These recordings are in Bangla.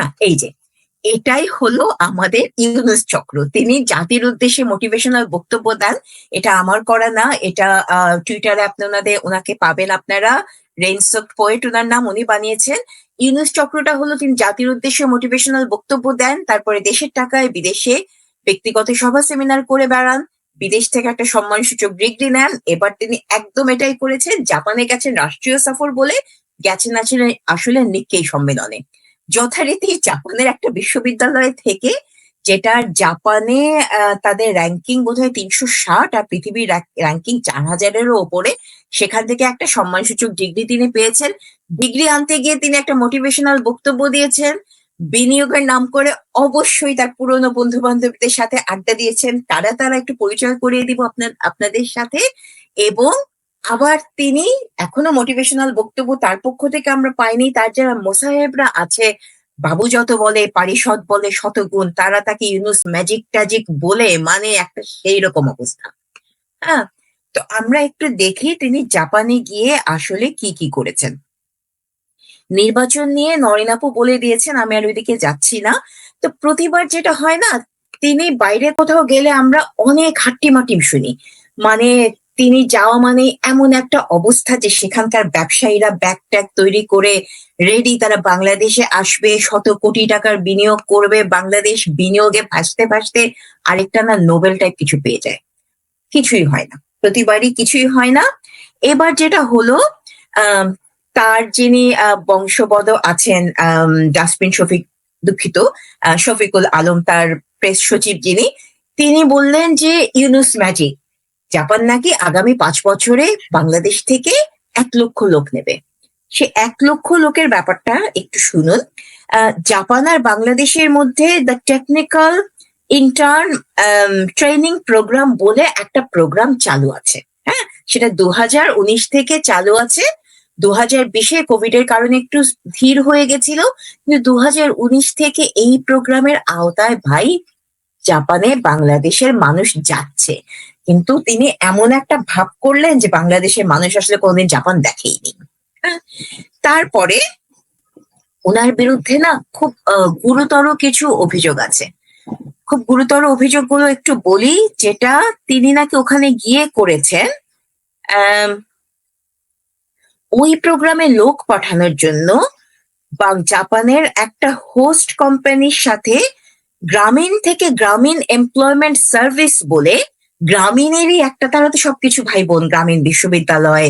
হ্যাঁ এই যে, এটাই হলো আমাদের ইউনুস চক্র। তিনি জাতির উদ্দেশ্যে মোটিভেশনাল বক্তব্য দেন, এটা আমার করা না, এটা টুইটারে আপনাদের ওনাকে পাবেন আপনারা রেইনসক পোয়েট ওনার নাম উনি বানিয়েছেন। ইউনুস চক্রটা হলো তিনি জাতির উদ্দেশ্যে মোটিভেশনাল বক্তব্য দেন, তারপরে দেশের টাকায় বিদেশে ব্যক্তিগত সভা সেমিনার করে বেড়ান, বিদেশ থেকে একটা সম্মানসূচক ডিগ্রি নেন, এবার তিনি একদম এটাই করেছেন, জাপানে গেছেন রাষ্ট্রীয় সফর বলে গেছেন আছেন আসলে নিক্কেই সম্মেলনে। যথারীতি জাপানের একটা বিশ্ববিদ্যালয় থেকে যেটা জাপানে তাদের র্যাঙ্কিং বোধহয় তিনশো ষাট আর পৃথিবীর র্যাঙ্কিং চার হাজারেরও ওপরে, সেখান থেকে একটা সম্মানসূচক ডিগ্রি তিনি পেয়েছেন। ডিগ্রি আনতে গিয়ে তিনি একটা মোটিভেশনাল বক্তব্য দিয়েছেন। বিনিয়োগের নাম করে অবশ্যই তার পুরনো বন্ধু বান্ধবদের সাথে আড্ডা দিয়েছেন। তারা তারা একটু পরিচয় করিয়ে দিব আপনার, আপনাদের সাথে। এবং আবার তিনি এখনও মোটিভেশনাল বক্তব্য তার পক্ষ থেকে আমরা পাইনি। তার যারা মোসাহেবরা আছে, বাবু যত বলে, পারিষদ বলে, শতগুণ, তারা তাকে ইউনুস ম্যাজিক ট্যাজিক বলে মানে একটা সেই রকম অবস্থা। হ্যাঁ? তো আমরা একটু দেখি তিনি জাপানে গিয়ে আসলে কি কি করেছেন। নির্বাচন নিয়ে নরেনাপু বলে দিয়েছেন, আমি আর ওইদিকে যাচ্ছি না। তো প্রতিবার যেটা হয় না, তিনি বাইরে কোথাও গেলে আমরা অনেক হাট্টিমাটিম শুনি। মানে তিনি যাওয়া মানে এমন একটা অবস্থা যে সেখানকার ব্যবসায়ীরা ব্যাগ ট্যাগ তৈরি করে রেডি তারা বাংলাদেশে আসবে, শত কোটি টাকার বিনিয়োগ করবে, বাংলাদেশ বিনিয়োগে ভাসতে ভাসতে আরেকটা না নোবেল টাইপ কিছু পেয়ে যায়। কিছুই হয় না। প্রতিবারই কিছুই হয় না। এবার যেটা হলো তার যিনি বংশবদ আছেন ডাস্টবিন শফিক দুঃখিত শফিকুল আলম তার প্রেস সচিব যিনি, তিনি বললেন যে ইউনুস ম্যাজিক জাপান নাকি আগামী পাঁচ বছরে বাংলাদেশ থেকে এক লক্ষ লোক নেবে। সে এক লক্ষ লোকের ব্যাপারটা একটু শুনুন। জাপান আর বাংলাদেশের মধ্যে the technical intern training program বলে একটা প্রোগ্রাম চালু আছে। হ্যাঁ সেটা দু থেকে চালু আছে। দু হাজার বিশে কোভিড এর কারণে একটু ধীর হয়ে গেছিল। কিন্তু দু হাজার উনিশ থেকে এই প্রোগ্রামের আওতায় ভাই, জাপানে বাংলাদেশের মানুষ যাচ্ছে। কিন্তু তিনি এমন একটা ভাব করলেন যে বাংলাদেশের মানুষ আসলে কোনোদিন জাপান দেখেইনি হ্যাঁ? তারপরে ওনার বিরুদ্ধে না খুব গুরুতর কিছু অভিযোগ আছে খুব গুরুতর অভিযোগগুলো একটু বলি, যেটা তিনি নাকি ওখানে গিয়ে করেছেন ওই প্রোগ্রামে লোক পাঠানোর জন্য জাপানের একটা হোস্ট কোম্পানির সাথে গ্রামীণ থেকে গ্রামীণ এমপ্লয়মেন্ট সার্ভিস বলে গ্রামীণেরই একটা তারা তো সবকিছু ভাই বোন, গ্রামীণ বিশ্ববিদ্যালয়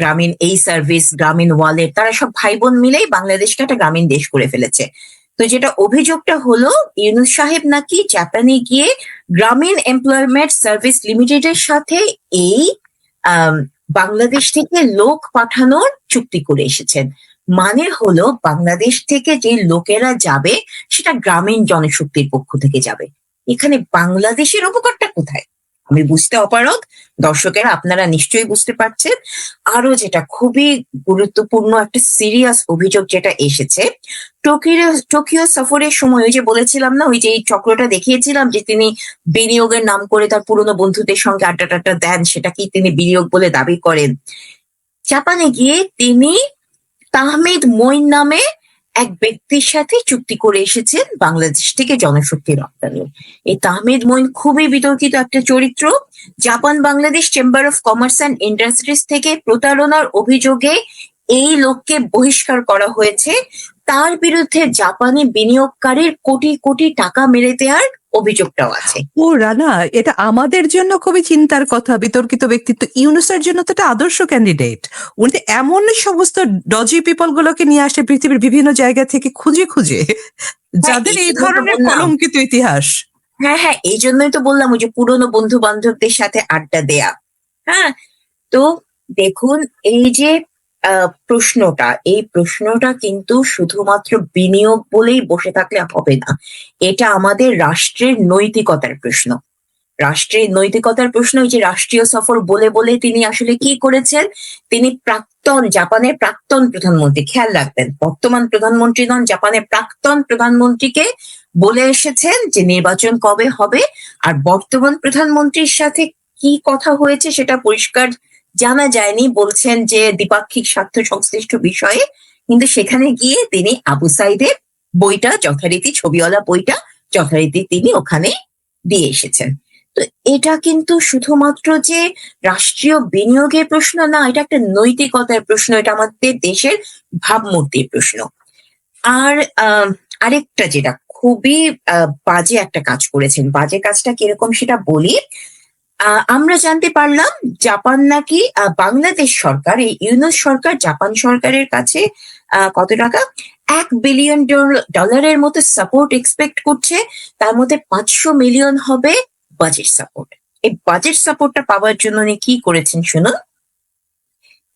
গ্রামীণ এই সার্ভিস গ্রামীণ ওয়ালেট তারা সব ভাই বোন মিলেই বাংলাদেশকে একটা গ্রামীণ দেশ করে ফেলেছে। তো যেটা অভিযোগটা হলো, ইউনুস সাহেব নাকি জাপানে গিয়ে গ্রামীণ এমপ্লয়মেন্ট সার্ভিস লিমিটেডের সাথে এই বাংলাদেশ থেকে লোক পাঠানোর চুক্তি করে এসেছেন। মানে হলো বাংলাদেশ থেকে যে লোকেরা যাবে, সেটা গ্রামীণ জনশক্তির পক্ষ থেকে যাবে। এখানে বাংলাদেশের উপকারটা কোথায়? আমি বুঝতে অপারগ। দর্শকেরা আপনারা নিশ্চয়ই বুঝতে পারছেন। আরও যেটা খুবই গুরুত্বপূর্ণ একটা সিরিয়াস অভিযোগ যেটা এসেছে টোকিও টোকিও সফরের সময় ওই যে বলেছিলাম না, ওই যে এই চক্রটা দেখিয়েছিলাম যে তিনি বিনিয়োগের নাম করে তার পুরনো বন্ধুদের সঙ্গে আড্ডা টাড্ডা দেন সেটাকেই তিনি বিনিয়োগ বলে দাবি করেন? জাপানে গিয়ে তিনি তাহমিদ মইন নামে এক ব্যক্তির সাথে চুক্তি করে এসেছেন বাংলাদেশ থেকে জনশক্তি রপ্তানি। এই তাহমেদ মইন খুবই বিতর্কিত একটা চরিত্র। Japan Bangladesh chamber of commerce and industries থেকে প্রতারণার অভিযোগে এই লোককে বহিষ্কার করা হয়েছে। তার বিরুদ্ধে জাপানি বিনিয়োগকারীর কোটি কোটি টাকা মেরে দেওয়ার অভিযোগটাও আছে। ও রানা এটা আমাদের জন্য খুবই চিন্তার কথা। বিতর্কিত ব্যক্তিত্ব ইউনুসের জন্য তো একটা আদর্শ ক্যান্ডিডেট উনি তো এমন সমস্ত ডজি পিপল গুলোকে নিয়ে আসে পৃথিবীর বিভিন্ন জায়গা থেকে খুঁজে খুঁজে। যাদের এই ধরনের কলঙ্কিত ইতিহাস। হ্যাঁ হ্যাঁ এই জন্যই তো বললাম ওই যে পুরনো বন্ধু বান্ধবদের সাথে আড্ডা দেয়া। হ্যাঁ তো দেখুন এই যে প্রশ্নটা, এই প্রশ্নটা কিন্তু শুধুমাত্র বিনিয়োগ বলেই বসে থাকলে হবে না। এটা আমাদের রাষ্ট্রের নৈতিকতার প্রশ্ন। রাষ্ট্রের নৈতিকতার প্রশ্ন যে রাষ্ট্রীয় সফর বলে বলে তিনি আসলে কি করেছেন? তিনি প্রাক্তন, জাপানের প্রাক্তন প্রধানমন্ত্রী, খেয়াল রাখবেন, বর্তমান প্রধানমন্ত্রী নন, জাপানের প্রাক্তন প্রধানমন্ত্রীকে বলে এসেছেন যে নির্বাচন কবে হবে, আর বর্তমান প্রধানমন্ত্রীর সাথে কি কথা হয়েছে সেটা পরিষ্কার জানা যায়নি বলছেন যে দ্বিপাক্ষিক স্বার্থ সংশ্লিষ্ট বিষয়ে। কিন্তু সেখানে গিয়ে তিনি আবু সাইদের বইটা, যথারীতি ছবিওয়ালা বইটা, যথারীতি তিনি ওখানে দিয়ে এসেছেন। তো এটা কিন্তু শুধুমাত্র যে রাষ্ট্রীয় বিনিয়োগের প্রশ্ন না, এটা একটা নৈতিকতার প্রশ্ন, এটা আমাদের দেশের ভাবমূর্তির প্রশ্ন। আর আরেকটা যেটা খুবই বাজে একটা কাজ করেছেন। বাজে কাজটা কীরকম সেটা বলি। আমরা জানতে পারলাম জাপান নাকি বাংলাদেশ সরকার, এই ইউনুস সরকার, জাপান সরকারের কাছে কত টাকা? এক বিলিয়ন ডলারের মতো সাপোর্ট এক্সপেক্ট করছে। তার মধ্যে পাঁচশো মিলিয়ন হবে বাজেট সাপোর্ট এই বাজেট সাপোর্টটা পাওয়ার জন্য উনি কি করেছেন শুনুন?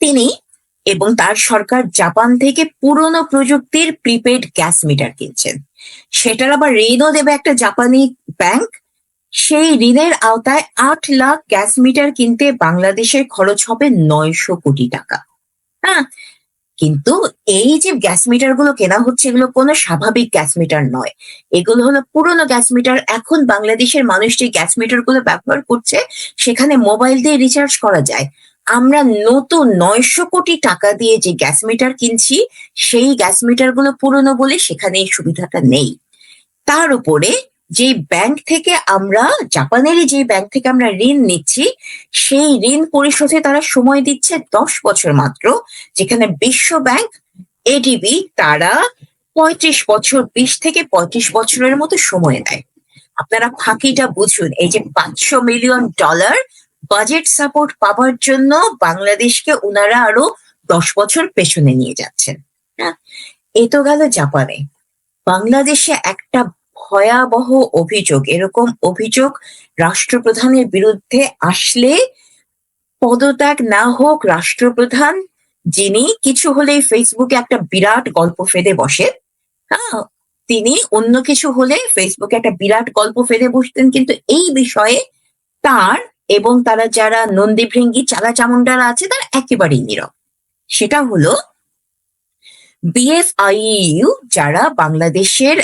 তিনি এবং তার সরকার জাপান থেকে পুরনো প্রযুক্তির প্রিপেড গ্যাস মিটার কিনছেন। সেটার আবার ঋণও দেবে একটা জাপানি ব্যাংক সেই ঋণের আওতায় আট লাখ গ্যাস মিটার কিনতে বাংলাদেশের খরচ হবে নয়শো কোটি টাকা। হ্যাঁ কিন্তু এই যে গ্যাস মিটারগুলো কেনা হচ্ছে, এগুলো কোনো স্বাভাবিক গ্যাস মিটার নয়। এগুলো হলো পুরনো গ্যাস মিটার। এখন বাংলাদেশের মানুষ যে গ্যাস মিটারগুলো ব্যবহার করছে, সেখানে মোবাইল দিয়ে রিচার্জ করা যায়। আমরা নতুন নয়শো কোটি টাকা দিয়ে যে গ্যাস মিটার কিনছি, সেই গ্যাস মিটারগুলো পুরনো বলে সেখানে এই সুবিধাটা নেই। তার উপরে যে ব্যাংক থেকে আমরা, জাপানেরই যে ব্যাংক থেকে আমরা ঋণ নিচ্ছি, সেই ঋণ পরিশোধে তারা সময় দিচ্ছে দশ বছর মাত্র, যেখানে বিশ্ব ব্যাংক এডিবি তারা পঁয়ত্রিশ বছর, বিশ থেকে পঁয়ত্রিশ বছরের মতো সময় নেয়। আপনারা ফাঁকিটা বুঝুন, এই যে পাঁচশো মিলিয়ন ডলার বাজেট সাপোর্ট পাওয়ার জন্য বাংলাদেশকে ওনারা আরও দশ বছর পেছনে নিয়ে যাচ্ছেন। হ্যাঁ এ তো গেল জাপানে। বাংলাদেশে একটা ভয়াবহ অভিযোগ। এরকম অভিযোগ রাষ্ট্রপ্রধানের বিরুদ্ধে আসলে পদত্যাগ না হোক রাষ্ট্রপ্রধান, যিনি কিছু হলেই ফেসবুকে একটা বিরাট গল্প ফেলে বসে। হ্যাঁ তিনি অন্য কিছু হলে ফেসবুকে একটা বিরাট গল্প ফেলে বসতেন, কিন্তু এই বিষয়ে তার এবং তারা যারা নন্দীভৃঙ্গি চালা চামুন্ডারা আছে, তারা একেবারেই নীরব। সেটা হলো বিএফআইইউ যারা বাংলাদেশের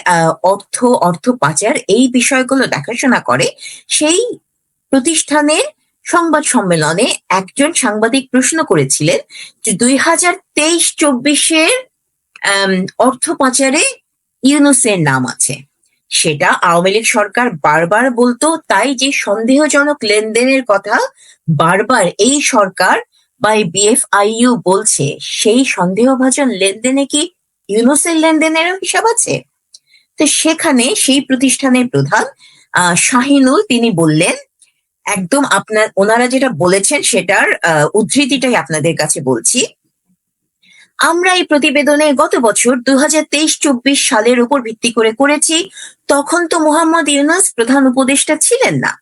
অর্থ অর্থ পাচার এই বিষয়গুলো দেখাশোনা করে, সেই প্রতিষ্ঠানের সংবাদ সম্মেলনে একজন সাংবাদিক প্রশ্ন করেছিলেন যে দুই হাজার তেইশ চব্বিশের অর্থ পাচারে ইউনুসের নাম আছে। সেটা আওয়ামী লীগ সরকার বারবার বলতো, তাই যে সন্দেহজনক লেনদেনের কথা বারবার এই সরকার বা বিএফআইইউ বলছে, সেই সন্দেহভাজন লেনদেনে কি ইউনুসের লেনদেনেরও হিসাব আছে? তো সেখানে সেই প্রতিষ্ঠানের প্রধান শাহিনুল, তিনি বললেন, একদম আপনার, ওনারা যেটা বলেছেন সেটার উদ্ধৃতিটাই আপনাদের কাছে বলছি। আমরা এই প্রতিবেদনে গত বছর দু হাজার তেইশ চব্বিশ সালের উপর ভিত্তি করে করেছি, তখন তো মোহাম্মদ ইউনুস প্রধান উপদেষ্টা ছিলেন না।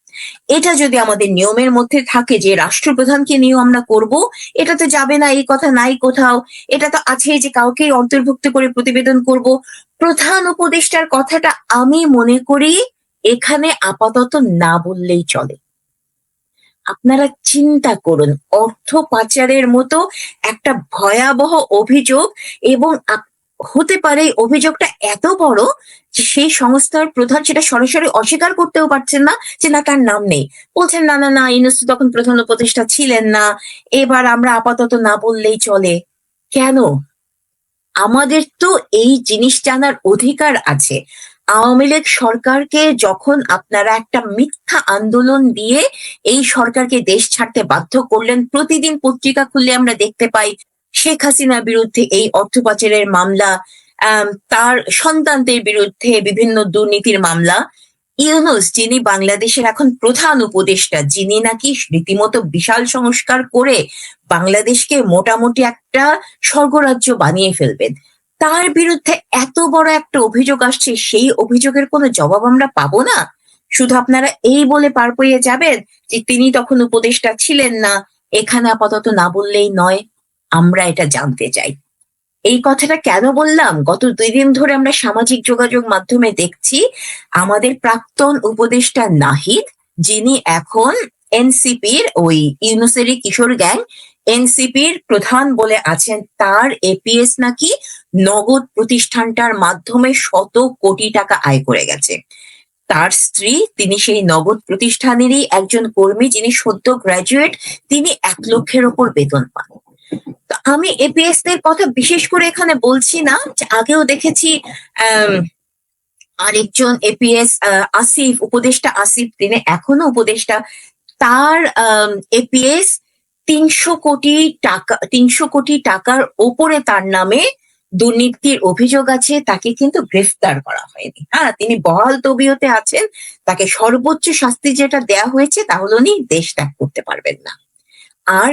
এটা যদি আমাদের নিয়মের মধ্যে থাকে যে রাষ্ট্রপ্রধানকে নিয়েও আমরা করব, এটা তো যাবে না, এই কথা নাই কোথাও। এটা তো আছেই যে কাউকেই অন্তর্ভুক্ত করে প্রতিবেদন করব। প্রধান উপদেষ্টার কথাটা আমি মনে করি, এখানে আপাতত না বললেই চলে। আপনারা চিন্তা করুন, অর্থ পাচারের মতো একটা ভয়াবহ অভিযোগ এবং হতে পারে অভিযোগটা এত বড় যে সেই সংস্থার প্রধান সেটা সরাসরি অস্বীকার করতেও পারছেন না যে না, তার নাম নেই। বলছেন, না না না তখন প্রধান উপদেষ্টা ছিলেন না। এবার আমরা আপাতত না বললেই চলে। কেন? আমাদের তো এই জিনিস জানার অধিকার আছে। আওয়ামী লীগ সরকারকে যখন আপনারা একটা মিথ্যা আন্দোলন দিয়ে এই সরকারকে দেশ ছাড়তে বাধ্য করলেন, প্রতিদিন পত্রিকা খুললে আমরা দেখতে পাই শেখ হাসিনার বিরুদ্ধে এই অর্থ পাচারের মামলা তার সন্তানদের বিরুদ্ধে বিভিন্ন দুর্নীতির মামলা। ইউনুস, যিনি বাংলাদেশের এখন প্রধান উপদেষ্টা, যিনি নাকি রীতিমতো বিশাল সংস্কার করে বাংলাদেশকে মোটামুটি একটা স্বর্গরাজ্য বানিয়ে ফেলবেন, তার বিরুদ্ধে এত বড় একটা অভিযোগ আসছে, সেই অভিযোগের কোনো জবাব আমরা পাবো না। শুধু আপনারা এই বলে পার পেয়ে যাবেন যে তিনি তখন উপদেষ্টা ছিলেন না, এখানে আপাতত না বললেই নয়। আমরা এটা জানতে চাই। এই কথাটা কেন বললাম? গত দুই দিন ধরে আমরা সামাজিক যোগাযোগ মাধ্যমে দেখছি, আমাদের প্রাক্তন উপদেষ্টা নাহিদ, যিনি এখন এনসিপির ওই ইউনুসেরি কিশোর গ্যাং, এনসিপির প্রধান বলে আছেন তার এপিএস নাকি নগদ প্রতিষ্ঠানটার মাধ্যমে শত কোটি টাকা আয় করে গেছে। তার স্ত্রী, তিনি সেই নগদ প্রতিষ্ঠানেরই একজন কর্মী, যিনি সদ্য গ্রাজুয়েট তিনি এক লক্ষের ওপর বেতন পান। আমি এপিএস এর কথা বিশেষ করে এখানে বলছি না আগেও দেখেছি আরেকজন এপিএস আসিফ, উপদেষ্টা আসিফ, তিনি এখনও উপদেষ্টা, তার এপিএস তিনশো কোটি টাকা, তিনশো কোটি টাকার ওপরে তার নামে দুর্নীতির অভিযোগ আছে, তাকে কিন্তু গ্রেফতার করা হয়নি। হ্যাঁ তিনি বহাল তবিয়তে আছেন, তাকে সর্বোচ্চ শাস্তি যেটা দেয়া হয়েছে তা হলো উনি দেশ ত্যাগ করতে পারবেন না। আর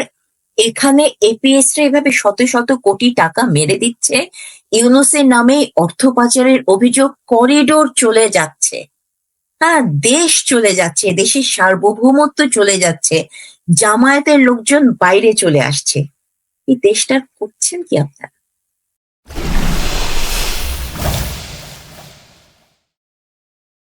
এখানে এপিএস রা এভাবে শত শত কোটি টাকা মেরে দিচ্ছে। ইউনুসের নামে অর্থ পাচারের অভিযোগ করিডোর চলে যাচ্ছে। হ্যাঁ দেশ চলে যাচ্ছে, দেশের সার্বভৌমত্ব চলে যাচ্ছে, জামায়াতের লোকজন বাইরে চলে আসছে। এই দেশটা করছেন কি আপনারা?